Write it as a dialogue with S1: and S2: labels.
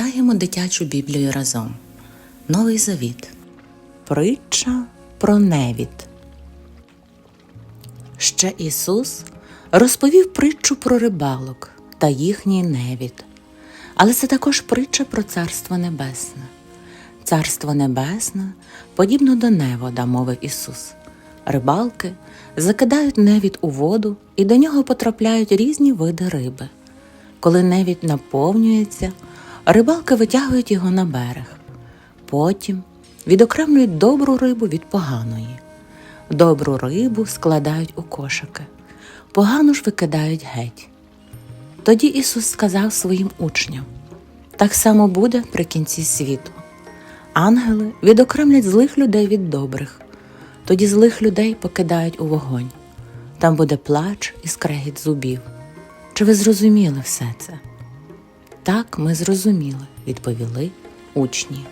S1: Читаємо дитячу Біблію разом. Новий Завіт. Притча про невід. Ще Ісус розповів притчу про рибалок та їхній невід. Але це також притча про Царство Небесне. Царство Небесне подібно до невода, мовив Ісус. Рибалки закидають невід у воду, і до нього потрапляють різні види риби. Коли невід наповнюється, рибалки витягують його на берег. Потім відокремлюють добру рибу від поганої. Добру рибу складають у кошики, погану ж викидають геть. Тоді Ісус сказав своїм учням: так само буде при кінці світу. Ангели відокремлять злих людей від добрих, тоді злих людей покидають у вогонь. Там буде плач і скрегіт зубів. Чи ви зрозуміли все це? Так, ми зрозуміли, відповіли учні.